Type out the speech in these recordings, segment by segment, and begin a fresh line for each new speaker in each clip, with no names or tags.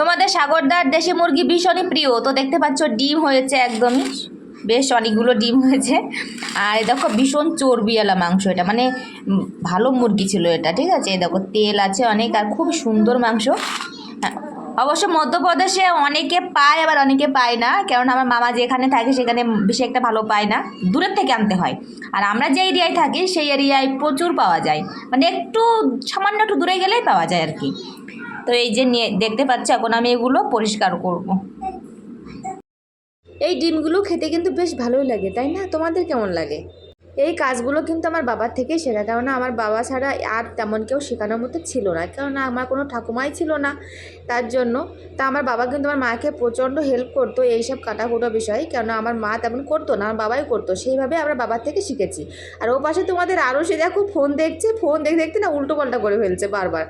তোমাদের সাগরদার দেশি মুরগি ভীষণই প্রিয়। তো দেখতে পাচ্ছ ডিম হয়েছে একদমই। বেশ অনেকগুলো ডিম হয়েছে। আর দেখো ভীষণ চর্বিওয়ালা মাংস এটা। মানে ভালো মুরগি ছিল এটা ঠিক আছে? দেখো তেল আছে অনেক আর খুব সুন্দর মাংস। হ্যাঁ, অবশ্য মধ্যপ্রদেশে অনেকে পায় আবার অনেকে পায় না। কারণ আমার মামা যেখানে থাকে সেখানে বেশি একটা ভালো পায় না। দূরের থেকে আনতে হয়। আর আমরা যে এরিয়ায় থাকি সেই এরিয়ায় প্রচুর পাওয়া যায়। মানে একটু সামান্য একটু দূরে গেলেই পাওয়া যায় আর কি। তো এই যে নিয়ে, দেখতে পাচ্ছি, এখন আমি এগুলো পরিষ্কার করব।
এই ডিমগুলো খেতে কিন্তু বেশ ভালোই লাগে, তাই না? তোমাদের কেমন লাগে? এই কাজগুলো কিন্তু আমার বাবার থেকেই শেখা, কেননা আমার বাবা ছাড়া আর তেমন কেউ শেখানোর মতো ছিল না, কেননা আমার কোনো ঠাকুমাই ছিল না। তার জন্য, তা আমার বাবা কিন্তু আমার মাকে প্রচণ্ড হেল্প করতো এইসব কাটাকুটো বিষয়ে, কেননা আমার মা তেমন করতো না, আমার বাবাই করতো, সেইভাবে আমরা বাবার থেকে শিখেছি। আর ও পাশে তোমাদের আরও সে দেখো ফোন দেখছে ফোন দেখতে দেখতে না উল্টো পাল্টা করে ফেলছে বারবার।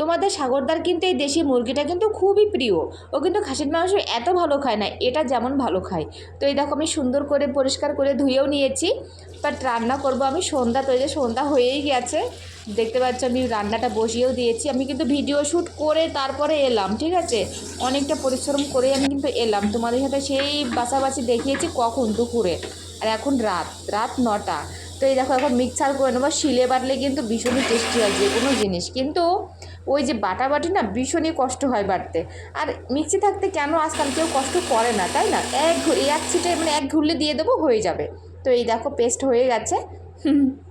তোমাদের সাগরদার কিন্তু এই দেশি মুরগিটা কিন্তু খুবই প্রিয়। ও কিন্তু খাসির মাংস এত ভালো খায় না, এটা যেমন ভালো খায়। তো এই দেখো আমি সুন্দর করে পরিষ্কার করে ধুয়েও নিয়েছি। বাট রান্না করব আমি, সন্ধ্যা তো এই যে সন্ধ্যা হয়েই গেছে। দেখতে পাচ্ছ আমি রান্নাটা বসিয়েও দিয়েছি। আমি কিন্তু ভিডিও শ্যুট করে তারপরে এলাম, ঠিক আছে? অনেকটা পরিশ্রম করে আমি কিন্তু এলাম। তোমাদের সাথে সেই বাছাবাছি দেখিয়েছি কখন? দুপুরে। আর এখন রাত রাত নটা। তো এই দেখো এখন মিক্সার করে নেব। শিলে বাটলে কিন্তু ভীষণই টেস্টি হয় যে কোনো জিনিস। কিন্তু ওই যে বাটা বাটি না ভীষণই কষ্ট হয় বাটতে আর মিক্সি থাকতে কেন আজকাল কেউ কষ্ট করে না, তাই না? এক এক ছিটে মানে এক ঘুরলে দিয়ে দেবো, হয়ে যাবে। তো এই দেখো পেস্ট হয়ে গেছে।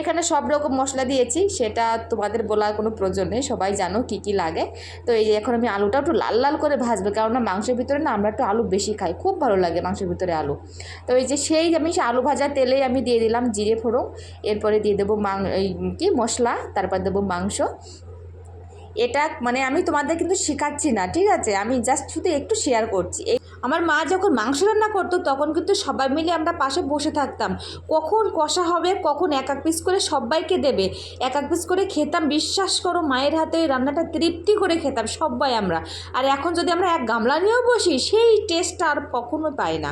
এখানে সব রকম মশলা দিয়েছি, সেটা তোমাদের বলার কোনো প্রয়োজন নেই, সবাই জানো কি কি লাগে। তো এই যে এখন আমি আলুটা একটু লাল লাল করে ভাজবো, কেননা মাংসের ভিতরে না আমরা একটু আলু বেশি খাই, খুব ভালো লাগে মাংসের ভিতরে আলু। তো এই যে সেই আমি আলু ভাজা তেলেই আমি দিয়ে দিলাম জিরে ফোড়ন, এরপরে দিয়ে দেবো মাং কি মশলা, তারপর দেবো মাংস এটা মানে আমি তোমাদের কিন্তু শেখাচ্ছি না, ঠিক আছে? আমি জাস্ট শুধু একটু শেয়ার করছি। আমার মা যখন মাংস রান্না করতো, তখন কিন্তু সবাই মিলে আমরা পাশে বসে থাকতাম। কখন কষা হবে, কখন এক এক পিস করে সবাইকে দেবে। এক এক পিস করে খেতাম, বিশ্বাস করো, মায়ের হাতে ওই রান্নাটা তৃপ্তি করে খেতাম সবাই আমরা। আর এখন যদি আমরা এক গামলা নিয়েও বসি, সেই টেস্টটা আর কখনো পাই না।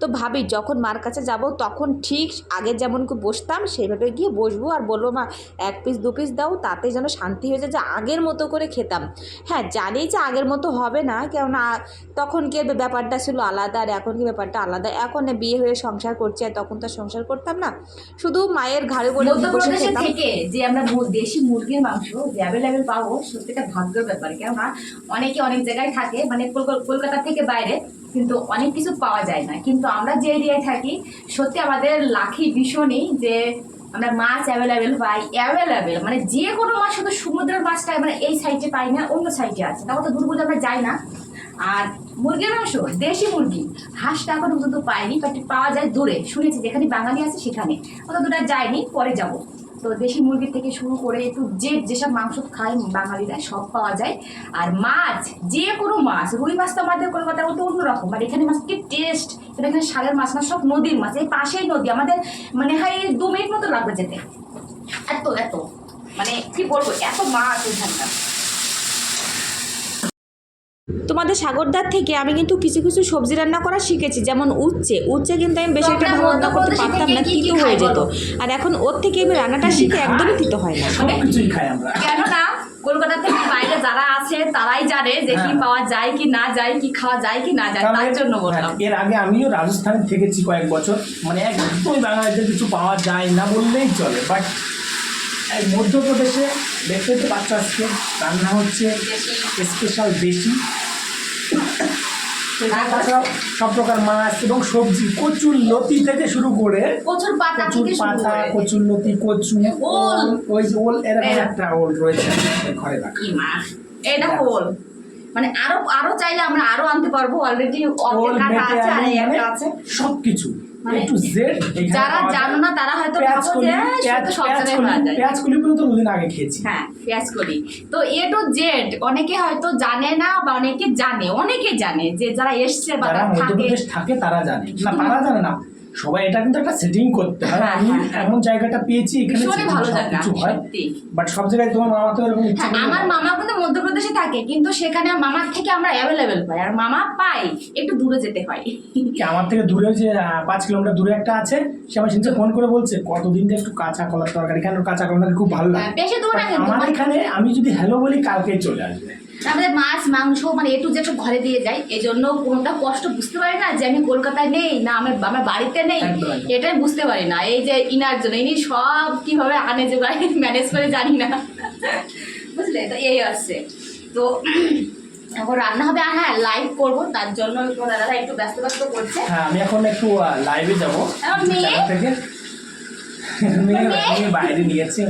তো ভাবি, যখন মার কাছে যাব, তখন ঠিক আগে যেমন বসতাম, সেইভাবে গিয়ে বসবো। আর বলব, মা, এক পিস দু পিস দাও, তাতে যেন শান্তি হয়ে যায় যে আগের মতো করে খেতাম। হ্যাঁ জানি যে আগের মতো হবে না কেননা তখন কি ব্যাপারটা ছিল আলাদা আর এখন কি ব্যাপারটা আলাদা? এখন বিয়ে হয়ে সংসার করছি আর তখন তো সংসার করতাম না। শুধু মায়ের ঘাড়ে বলে বসে খেতাম।
যে আমরা দেশি মুরগির মাংস অ্যাভেলেবেল পাবো সত্যিটা ভাগ্যের ব্যাপার। কেননা অনেকে অনেক জায়গায় থাকে মানে কলকাতা থেকে বাইরে কিন্তু অনেক কিছু পাওয়া যায় না। কিন্তু আমরা যে এরিয়ায় থাকি সত্যি আমাদের লাখি ভীষণই যে আমরা মাছ অ্যাভেলেবেল পাই অ্যাভেলেবেল মানে যে কোনো মাছ, শুধু সমুদ্রের মাছটা মানে এই সাইডে পাই না, অন্য সাইডে আছে। তখন তো দূর আমরা যাই না। আর মুরগির মাংস, দেশি মুরগি, হাঁসটা এখনও পর্যন্ত পাইনি বাট পাওয়া যায় দূরে। শুনেছি যেখানে বাঙালি আছে সেখানে। অত দূরে যায়নি পরে যাব। তো দেশি মুরগির থেকে শুরু করে একটু যে যেসব মাংস খায় বাঙালিরা, সব পাওয়া যায়। আর মাছ যে কোনো মাছ, রুই মাছ তো আমাদের কলকাতার মতো অন্যরকম আর এখানে মাছ কি টেস্ট এখানে সাগের মাছ না সব নদীর মাছ এই পাশেই নদী আমাদের মানে হয় দু মিনিট মতো লাগবে যেতে। এত এত মানে কি বলব এত মাছ এখানটা
তোমাদের সাগরদার থেকে আমি কিন্তু কিছু কিছু সবজি রান্না করা শিখেছি যেমন উচ্ছে। উচ্ছে কিন্তু আমি বেশি একটা ভালো রান্না করতে পারতাম না তিতো হয়ে যেত। আর এখন ওর থেকে আমি রান্নাটা শিখে একদমই তিতো হয় না।
সব কিছুই খাই আমরা।
কেননা কলকাতা থেকে বাইরে যারা আছে তারাই জানে যে কি
হ্যাঁ।
পাওয়া যায় কি না যায় কি খাওয়া যায় কি না যায় তার জন্য
এর-
বললাম।
হ্যাঁ, এর আগে আমিও রাজস্থানে থেকেছি কয়েক বছর। মানে একদমই বাংলাদেশে কিছু পাওয়া যায় না বললেই চলে। বাট এই মধ্যপ্রদেশে দেখতে তো বাচ্চা আজকে রান্না হচ্ছে স্পেশাল দেশি তাছাড়াও সব প্রকার মাছ এবং সবজি কচুর লতি থেকে শুরু করে
প্রচুর পাতা
কচুর পাতা কচুর লতি কচু
ওল।
ওই ওল এরকম। একটা ওল রয়েছে ঘরে রাখা।
এটা হোল মানে আরও আরও চাইলে আমরা আরও আনতে পারব। অলরেডি অর্ধেক কাটা আছে আর
মানে
একটা আছে।
সবকিছু।
মানে যারা জানো না তারা হয়তো ভাবো যে সত্যি সব জায়গায় পাওয়া যায়
পেঁয়াজ কলি পর্যন্ত দুদিন আগে খেয়েছি।
হ্যাঁ পেঁয়াজ করি তো এ টু জেড অনেকে হয়তো জানে না বা অনেকে জানে অনেকে জানে যে যারা এসছে বা থাকে
তারা জানে। না তারা জানে না। সবাই এটা কিন্তু একটা সেটিং করতে হয়।
হ্যাঁ,
আমি
হ্যাঁ।
এমন জায়গাটা পেয়েছি এখানে
ভালো জায়গা
হয় বাট সব জায়গায় তোমার মামা তো এরকম
হ্যাঁ আমার মামা কিন্তু মধ্যপ্রদেশে থাকে কিন্তু সেখানে মামার থেকে আমরা অ্যাভেলেবেল পাই আর মামা পাই একটু দূরে যেতে হয়।
কি আমার থেকে দূরে যে পাঁচ কিলোমিটার দূরে একটা আছে সে আমার সিনচে ফোন করে বলছে কতদিন থেকে একটু কাঁচা কলার তরকারি? কেন কাঁচা কলার খুব ভালো লাগে। আমার এখানে আমি যদি হ্যালো বলি কালকেই চলে আসবে।
আমাদের মাছ মাংস মানে একটু যেটু ঘরে দিয়ে যাই। এই জন্য কোনোটা কষ্ট বুঝতে পারি না যে আমি কলকাতায় নেই না আমার আমার বাড়িতে নেই। এটাই বুঝতে পারি না। এই যে ইনার জন্য ইনি সব কীভাবে আনে জোগায় ম্যানেজ করে জানি না। বুঝলে? তো এই আছে তো এখন রান্না হবে। আর হ্যাঁ লাইভ করব তার জন্য দাদা একটু ব্যস্ত ব্যস্ত করছে।
হ্যাঁ আমি এখন একটু লাইভে যাব।
আমার
থেকে। মেয়ে? বাইরে নিয়েছে।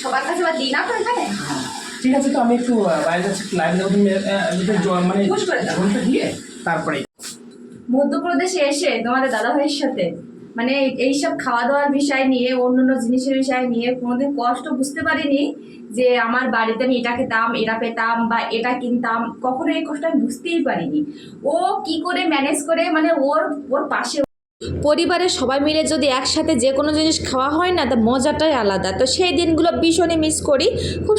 সবার কাছে বা দিই না তো এখানে?
ঠিক আছে তো আমি একটু বাইরে যাচ্ছি লাইভে যাব তুমি মানে দিয়ে তারপরে
মধ্যপ্রদেশে এসে তোমাদের দাদা ভাইয়ের সাথে মানে এইসব খাওয়া দাওয়ার বিষয় নিয়ে অন্য অন্য জিনিসের বিষয় নিয়ে কোনোদিন কষ্ট বুঝতে পারিনি যে আমার বাড়িতে আমি এটা খেতাম এটা পেতাম বা এটা কিনতাম। কখনো এই কষ্ট আমি বুঝতেই পারিনি। ও কি করে ম্যানেজ করে মানে ওর ওর পাশে
পরিবারের সবাই মিলে যদি একসাথে যে কোনো জিনিস খাওয়া হয় না তা মজাটাই আলাদা। তো সেই দিনগুলো ভীষণই মিস করি। খুব